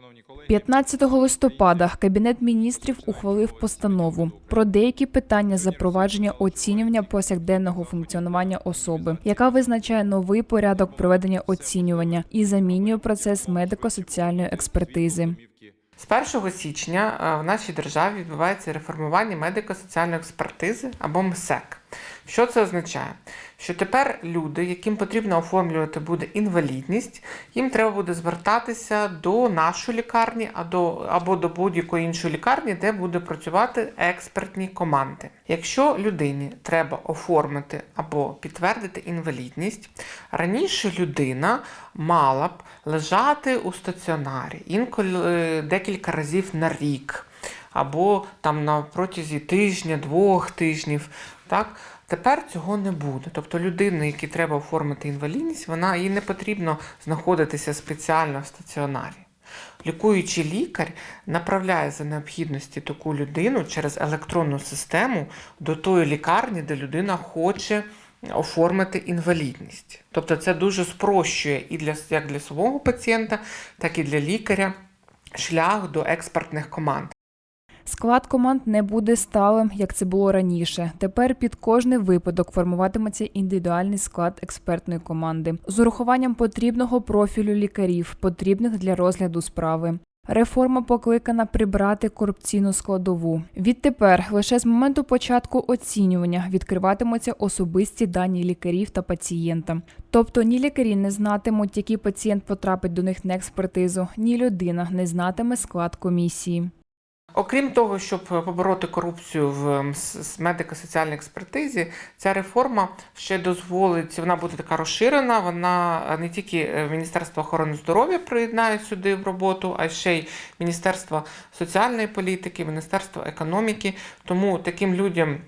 Шановні 15 листопада Кабінет міністрів ухвалив постанову про деякі питання запровадження оцінювання повсякденного функціонування особи, яка визначає новий порядок проведення оцінювання і замінює процес медико-соціальної експертизи. З 1 січня е, в нашій державі відбувається реформування медико-соціальної експертизи або МСЕК. Що це означає? Що тепер люди, яким потрібно оформлювати буде інвалідність, їм треба буде звертатися до нашої лікарні або до будь-якої іншої лікарні, де буде працювати експертні команди. Якщо людині треба оформити або підтвердити інвалідність, раніше людина мала б лежати у стаціонарі інколи е, декілька разів на рік, або там на протязі тижня, двох тижнів. Так? Тепер цього не буде. Тобто людина, якій треба оформити інвалідність, вона їй не потрібно знаходитися спеціально в стаціонарі. Лікуючий лікар направляє за необхідності таку людину через електронну систему до тої лікарні, де людина хоче оформити інвалідність. Тобто це дуже спрощує і для як для свого пацієнта, так і для лікаря шлях до експертних команд. Склад команд не буде сталим, як це було раніше. Тепер під кожний випадок формуватиметься індивідуальний склад експертної команди з урахуванням потрібного профілю лікарів, потрібних для розгляду справи. Реформа покликана прибрати корупційну складову. Відтепер, лише з моменту початку оцінювання, відкриватимуться особисті дані лікарів та пацієнта. Тобто ні лікарі не знатимуть, який пацієнт потрапить до них на експертизу, ні людина не знатиме склад комісії. Окрім того, щоб побороти корупцію в медико-соціальній експертизі, ця реформа ще дозволить, вона буде така розширена. Вона е, не тільки е, Міністерство охорони здоров'я приєднає сюди в роботу, а ще й Міністерство соціальної політики, Міністерство економіки. Тому таким людям.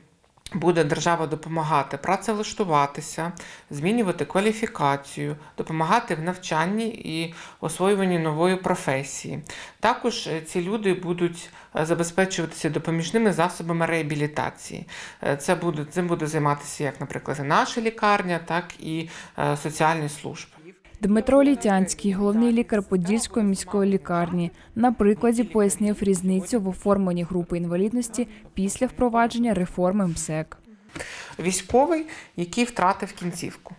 Буде держава допомагати працевлаштуватися, змінювати кваліфікацію, допомагати в навчанні і освоюванні нової професії. Також е, ці люди будуть е, забезпечуватися допоміжними засобами реабілітації. Е, Це буде, цим буде займатися як, наприклад, наша лікарня, так і соціальні служби. Дмитро Літянський, головний лікар Подільської міської лікарні, на прикладі пояснив різницю в оформленні групи інвалідності після впровадження реформи МСЕК. Військовий, який втратив кінцівку.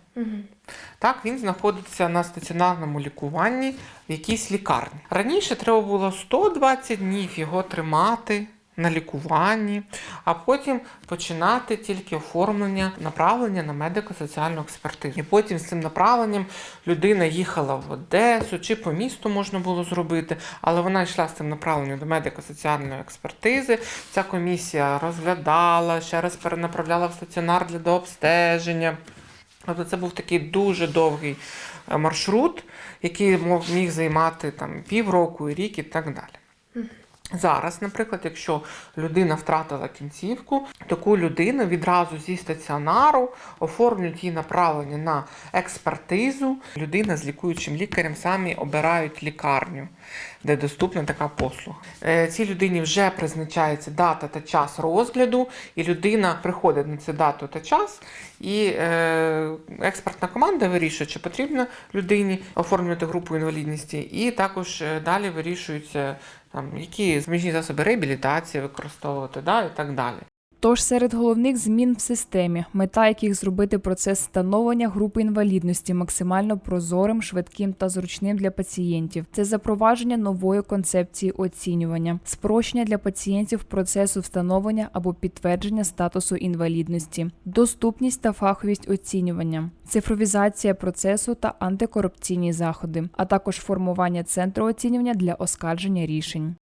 Так, він знаходиться на стаціонарному лікуванні в якійсь лікарні. Раніше треба було 120 днів його тримати на лікуванні, а потім починати тільки оформлення направлення на медико-соціальну експертизу. І потім з цим направленням людина їхала в Одесу чи по місту можна було зробити, але вона йшла з цим направленням до медико-соціальної експертизи. Ця комісія розглядала, ще раз перенаправляла в стаціонар для дообстеження. Тобто це був такий дуже довгий е, маршрут, який міг займати там півроку, рік і так далі. Зараз, наприклад, якщо людина втратила кінцівку, таку людину відразу зі стаціонару оформлюють її направлення на експертизу. Людина з лікуючим лікарем самі обирають лікарню, де доступна така послуга. Е, Цій людині вже призначається дата та час розгляду, і людина приходить на цю дату та час, і е, експертна команда вирішує, чи потрібно людині оформлювати групу інвалідності, і також е, далі вирішуються там, які зміжні засоби реабілітації використовувати, да, і так далі. Тож серед головних змін в системі, мета яких зробити процес встановлення групи інвалідності максимально прозорим, швидким та зручним для пацієнтів, це запровадження нової концепції оцінювання, спрощення для пацієнтів процесу встановлення або підтвердження статусу інвалідності, доступність та фаховість оцінювання, цифровізація процесу та антикорупційні заходи, а також формування центру оцінювання для оскарження рішень.